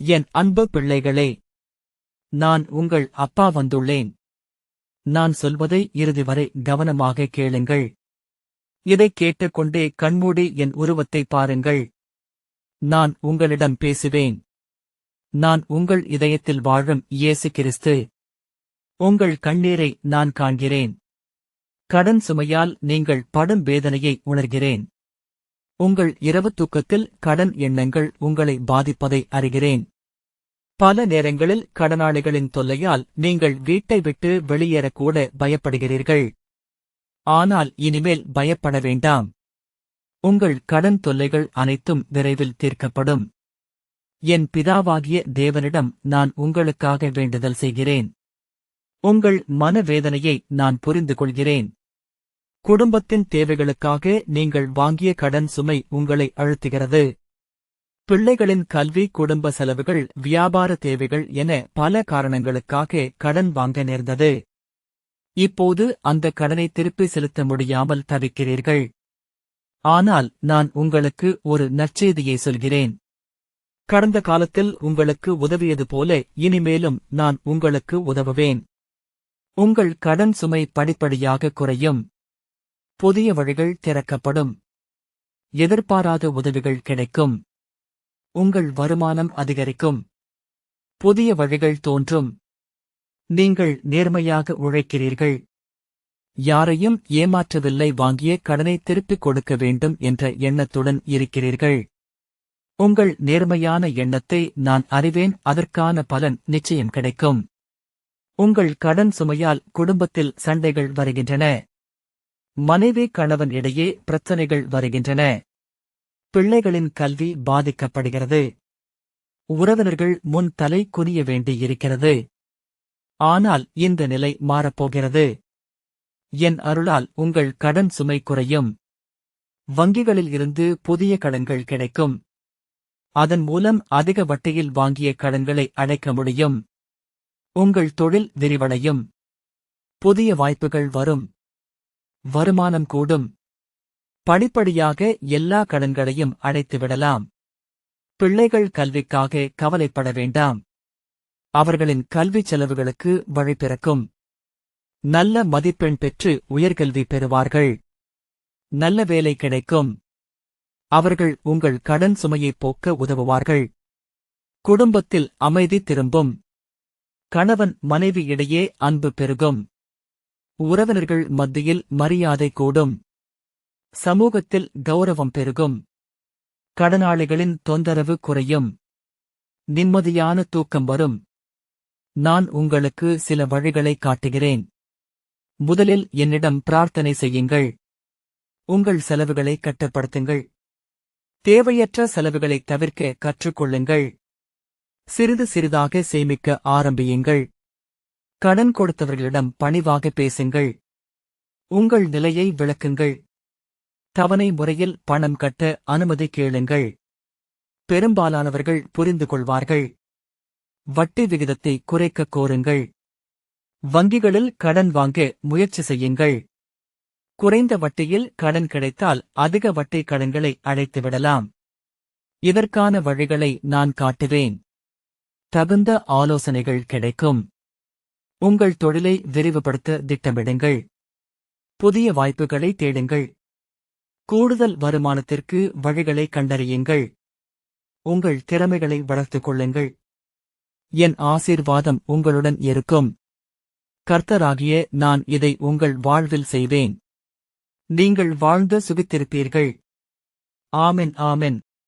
என் அன்பு பிள்ளைகளே நான் உங்கள் அப்பா வந்துள்ளேன். நான் சொல்வதை இறுதி வரை கவனமாக கேளுங்கள். இதைக் கேட்டுக்கொண்டே கண்மூடி என் உருவத்தை பாருங்கள். நான் உங்களிடம் பேசுவேன். நான் உங்கள் இதயத்தில் வாழும் இயேசு கிறிஸ்து. உங்கள் கண்ணீரை நான் காண்கிறேன். கடன் சுமையால் நீங்கள் படும் வேதனையை உணர்கிறேன். உங்கள் இரவு தூக்கத்தில் கடன் எண்ணங்கள் உங்களை பாதிப்பதை அறிகிறேன். பல நேரங்களில் கடனாளிகளின் தொல்லையால் நீங்கள் வீட்டை விட்டு வெளியேறக்கூட பயப்படுகிறீர்கள். ஆனால் இனிமேல் பயப்பட வேண்டாம். உங்கள் கடன் தொல்லைகள் அனைத்தும் விரைவில் தீர்க்கப்படும். என் பிதாவாகிய தேவனிடம் நான் உங்களுக்காக வேண்டுதல் செய்கிறேன். உங்கள் மனவேதனையை நான் புரிந்து கொள்கிறேன் குடும்பத்தின் தேவைகளுக்காக நீங்கள் வாங்கிய கடன் சுமை உங்களை அழுத்துகிறது. பிள்ளைகளின் கல்வி குடும்ப செலவுகள் வியாபார தேவைகள் என பல காரணங்களுக்காக கடன் வாங்க நேர்ந்தது. இப்போது அந்த கடனை திருப்பி செலுத்த முடியாமல் தவிக்கிறீர்கள். ஆனால் நான் உங்களுக்கு ஒரு நற்செய்தியை சொல்கிறேன். கடந்த காலத்தில் உங்களுக்கு உதவியது போல இனிமேலும் நான் உங்களுக்கு உதவுவேன். உங்கள் கடன் சுமை படிப்படியாக குறையும். புதிய வழிகள் திறக்கப்படும். எதிர்பாராத உதவிகள் கிடைக்கும். உங்கள் வருமானம் அதிகரிக்கும். புதிய வழிகள் தோன்றும். நீங்கள் நேர்மையாக உழைக்கிறீர்கள். யாரையும் ஏமாற்றவில்லை வாங்கிய கடனை திருப்பிக் கொடுக்க வேண்டும் என்ற எண்ணத்துடன் இருக்கிறீர்கள். உங்கள் நேர்மையான எண்ணத்தை நான் அறிவேன் அதற்கான பலன் நிச்சயம் கிடைக்கும். உங்கள் கடன் சுமையால் குடும்பத்தில் சண்டைகள் வருகின்றன. மனைவி கணவன் இடையே பிரச்சனைகள் வருகின்றன. பிள்ளைகளின் கல்வி பாதிக்கப்படுகிறது. உறவினர்கள் முன் தலை குனிய வேண்டியிருக்கிறது. ஆனால் இந்த நிலை மாறப்போகிறது. என் அருளால் உங்கள் கடன் சுமை குறையும். வங்கிகளில் இருந்து புதிய கடன்கள் கிடைக்கும். அதன் மூலம் அதிக வட்டியில் வாங்கிய கடன்களை அடைக்க முடியும். உங்கள் தொழில் விரிவடையும். புதிய வாய்ப்புகள் வரும். வருமானம் கூடும். படிப்படியாக எல்லா கடன்களையும் அடைத்துவிடலாம். பிள்ளைகள் கல்விக்காக கவலைப்பட வேண்டாம். அவர்களின் கல்விச் செலவுகளுக்கு வழி பிறக்கும். நல்ல மதிப்பெண் பெற்று உயர்கல்வி பெறுவார்கள். நல்ல வேலை கிடைக்கும். அவர்கள் உங்கள் கடன் சுமையைப் போக்க உதவுவார்கள். குடும்பத்தில் அமைதி திரும்பும். கணவன் மனைவி இடையே அன்பு பெருகும். உறவினர்கள் மத்தியில் மரியாதை கூடும். சமூகத்தில் கௌரவம் பெருகும். கடனாளிகளின் தொந்தரவு குறையும். நிம்மதியான தூக்கம் வரும். நான் உங்களுக்கு சில வழிகளை காட்டுகிறேன். முதலில் என்னிடம் பிரார்த்தனை செய்யுங்கள். உங்கள் செலவுகளை கட்டுப்படுத்துங்கள். தேவையற்ற செலவுகளை தவிர்க்க கற்றுக்கொள்ளுங்கள். சிறிது சிறிதாக சேமிக்க ஆரம்பியுங்கள். கடன் கொடுத்தவர்களிடம் பணிவாக பேசுங்கள். உங்கள் நிலையை விளக்குங்கள். தவணை முறையில் பணம் கட்ட அனுமதி கேளுங்கள். பெரும்பாலானவர்கள் புரிந்து கொள்வார்கள். வட்டி விகிதத்தை குறைக்க கோருங்கள். வங்கிகளில் கடன் வாங்க முயற்சி செய்யுங்கள். குறைந்த வட்டியில் கடன் கிடைத்தால் அதிக வட்டி கடன்களை அழைத்துவிடலாம் இதற்கான வழிகளை நான் காட்டுவேன். தகுந்த ஆலோசனைகள் கிடைக்கும். உங்கள் தொழிலை விரிவுபடுத்த திட்டமிடுங்கள். புதிய வாய்ப்புகளை தேடுங்கள். கூடுதல் வருமானத்திற்கு வழிகளை கண்டறியுங்கள். உங்கள் திறமைகளை வளர்த்துக் கொள்ளுங்கள். என் ஆசீர்வாதம் உங்களுடன் இருக்கும். கர்த்தராகிய நான் இதை உங்கள் வாழ்வில் செய்வேன். நீங்கள் வாழ்ந்து சுவித்திருப்பீர்கள் ஆமென் ஆமென்.